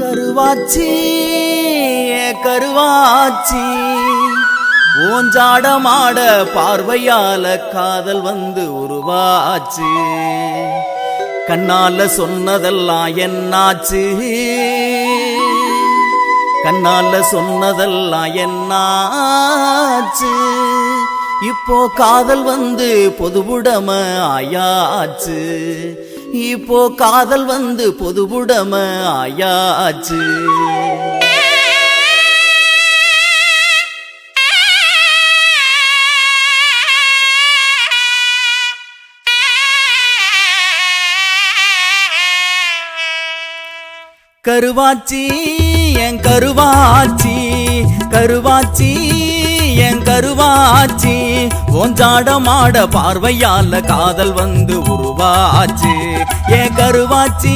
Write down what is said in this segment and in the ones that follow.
கருவாச்சி கருவாச்சி. ஓஞ்சாடமாட பார்வையால காதல் வந்து உருவாச்சு. கண்ணால சொன்னதெல்லாம் என்னாச்சு? கண்ணால சொன்னதெல்லாம் என்னாச்சு? இப்போ காதல் வந்து பொதுவுடம ஆயாச்சு. இப்போ காதல் வந்து பொதுவுடம ஆயாச்சு. கருவாச்சி என் கருவாச்சி கருவாச்சி என் கருவாச்சி ஓஞ்சாடமாட பார்வையால காதல் வந்து உருவாச்சு. என் கருவாச்சி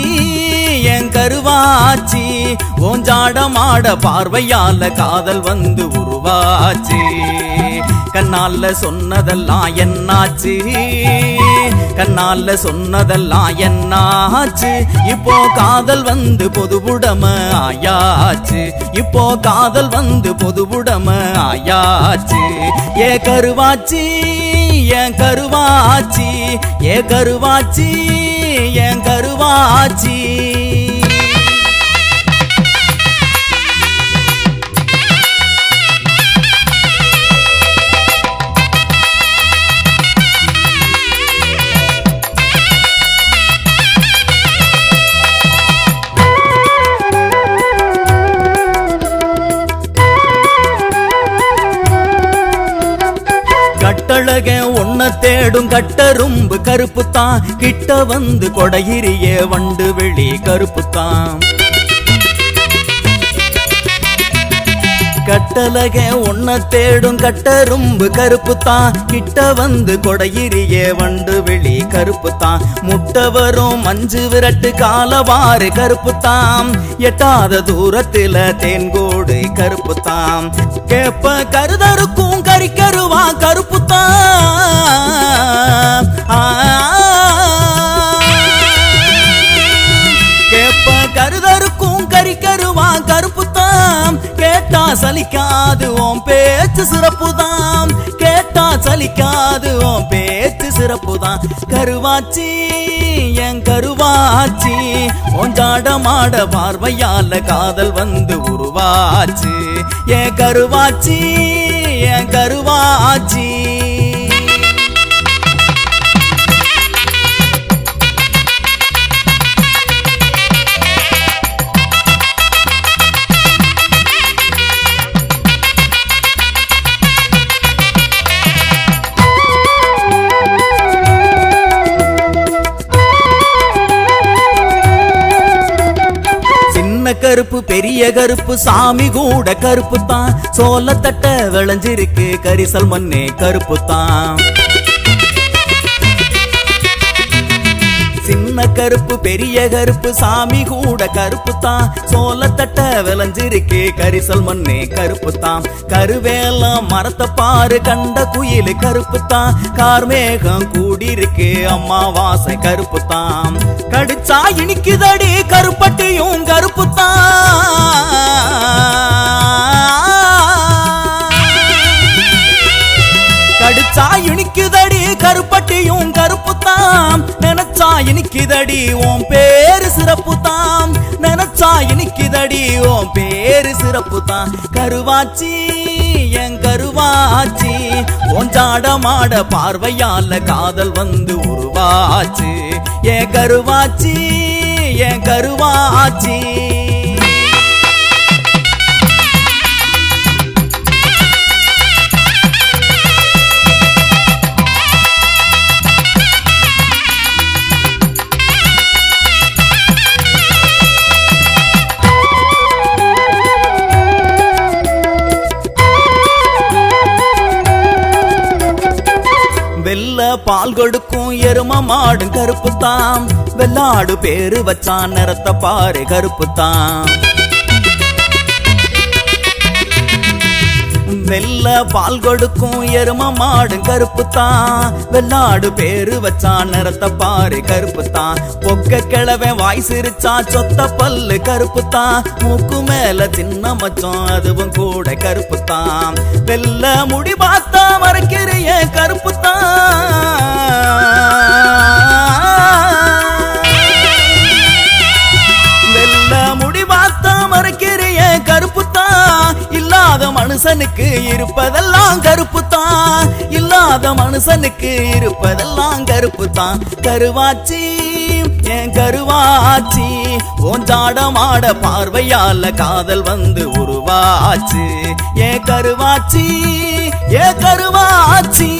என் கருவாச்சி ஓஞ்சாடமாட பார்வையால காதல் வந்து உருவாச்சு. கண்ணால சொன்னதெல்லாம் என்னாச்சு? கண்ணால சொன்னதெல்லாம் என்னாச்சு? இப்போ காதல் வந்து பொதுவுடம ஆயாச்சு. இப்போ காதல் வந்து பொதுவுடம ஆயாச்சு. ஏ கருவாச்சி ஏன் கருவாச்சி ஏ கருவாச்சி என் கருவாச்சி. தேடும் கட்டரும்பு கருப்புத்தான். கிட்ட வந்து கொடையிறிய வண்டு வெளி கருப்புத்தான். கட்டலக உன்ன தேடும் கட்டரும்பு கருப்பு தான் கிட்ட வந்து கொடையிறிய வண்டு வெளி கருப்பு தான் முட்டை வரும் மஞ்சு விரட்டு காலவாறு கருப்பு தாம் எட்டாத தூரத்தில தேன்கோடு கருப்பு தாம் கேப்ப கருதருக்கும் கறிக்கருவா கருப்பு தான் பேச்சு சிறப்புதாம் கேட்டா சலிக்காது பேச்சு சிறப்புதான். கருவாச்சி என் கருவாச்சி ஒன்றாடமாட பார்வையால காதல் வந்து உருவாச்சு. என் கருவாச்சி என் கருவாச்சி கருப்பு பெரிய கருப்பு சாமி கூட கருப்பு தான் சோளத்தட்ட விளைஞ்சிருக்கு கரிசல் மண்ணே கருப்பு தான் கருப்பு பெரிய கருப்பு சாமி கூட கருப்பு தான் சோளத்தட்ட விளைஞ்சிருக்கு கரிசல் மண்ணே கருப்பு தான் கருவேல மரத்தை பாரு கண்ட குயில் கருப்பு தான் கார்மேகம் கூடியிருக்கு அம்மா வாசை கருப்பு தான் கடிச்சா இனிக்குதடி கருப்பட்டியும் கருப்பு தான் கடிச்சா இனிக்குதடி கருப்பட்டியும் கருப்பு தாம் நினைச்சா இனிக்குதடி உன் பேரு சிறப்பு தாம் நினைச்சா இனிக்குதடி உன் பேரு சிறப்பு தான் கருவாச்சி என் கருவாச்சி ஒஞ்சாடமாட பார்வையால காதல் வந்து உருவாச்சு. என் கருவாச்சி என் கருவாச்சி. வெல்ல பால் கொடுக்கும் எரும மாடும் கருப்பு வெள்ளாடு பேரு வச்சான் நிறத்த பாரு கருப்பு தான் வெள்ள பால் கொடுக்கும் எரும மாடு கருப்பு தான் வெள்ளாடு பேரு வச்சான் நிறத்த பாரு கருப்பு தான் பொக்க கிழவன் வாய் சிரிச்சா சொத்த பல்லு கருப்பு தான் மூக்கு மேல சின்ன மச்சம் அதுவும் கூட கருப்பு தான் வெள்ள முடி பார்த்தா மறைக்கிறிய கருப்பு மனுஷனுக்கு இருப்பதெல்லாம் கருப்பு தான் இல்லாத மனுஷனுக்கு இருப்பதெல்லாம் கருப்பு தான் கருவாச்சி என் கருவாச்சி? ஓஞ்சாடமாட பார்வையால காதல் வந்து உருவாச்சு. என் கருவாச்சி ஏ கருவாச்சி?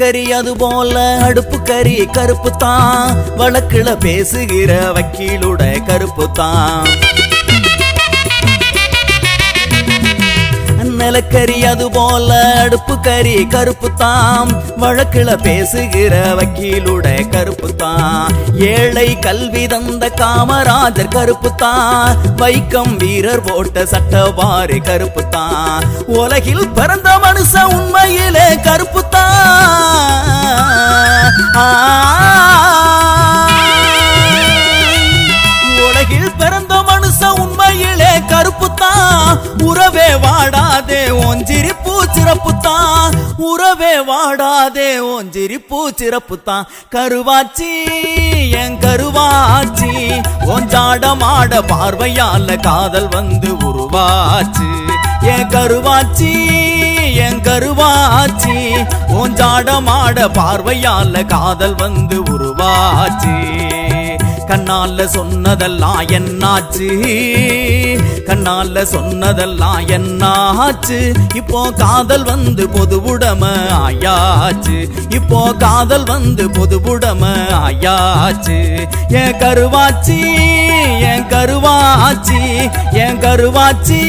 கறி அது போல அடுப்பு கறி கருப்பு தான் வழக்குல பேசுகிற வக்கீலுட கருப்பு தான் நிலக்கரி அது போல அடுப்பு கறி கருப்பு தாம் வழக்குல பேசுகிற வக்கீலுட கருப்பு தான் ஏழை கல்வி தந்த காமராஜர் கருப்பு தான் வைக்கம் வீரர் போட்ட சட்டவாறு கருப்பு தான் உலகில் பிறந்த மனுஷ உண்மையிலே கருப்பு தான் உறவே வாடாதே ஓன் சிரிப்பு சிறப்பு தான். கருவாச்சி என் கருவாச்சி ஒஞ்சாடமாட பார்வையால காதல் வந்து உருவாச்சு. என் கருவாச்சி என் கருவாச்சி ஓஞ்சாடமாட பார்வையால காதல் வந்து உருவாச்சு. கண்ணால சொன்னதெல்லாம் என்னாச்சு? கண்ணால சொன்னதெல்லாம் என்னாச்சு? இப்போ காதல் வந்து பொதுவுடம ஆயாச்சு. இப்போ காதல் வந்து பொதுவுடம ஆயாச்சு. என் கருவாச்சி என் கருவாச்சி என் கருவாச்சி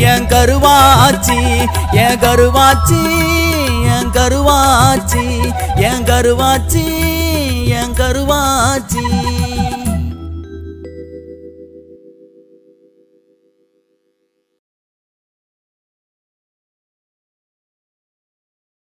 என் கருவாச்சி என் கருவாச்சி என் கருவாச்சி என் கருவாச்சி என் கருவாச்சி.